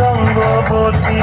Rangabati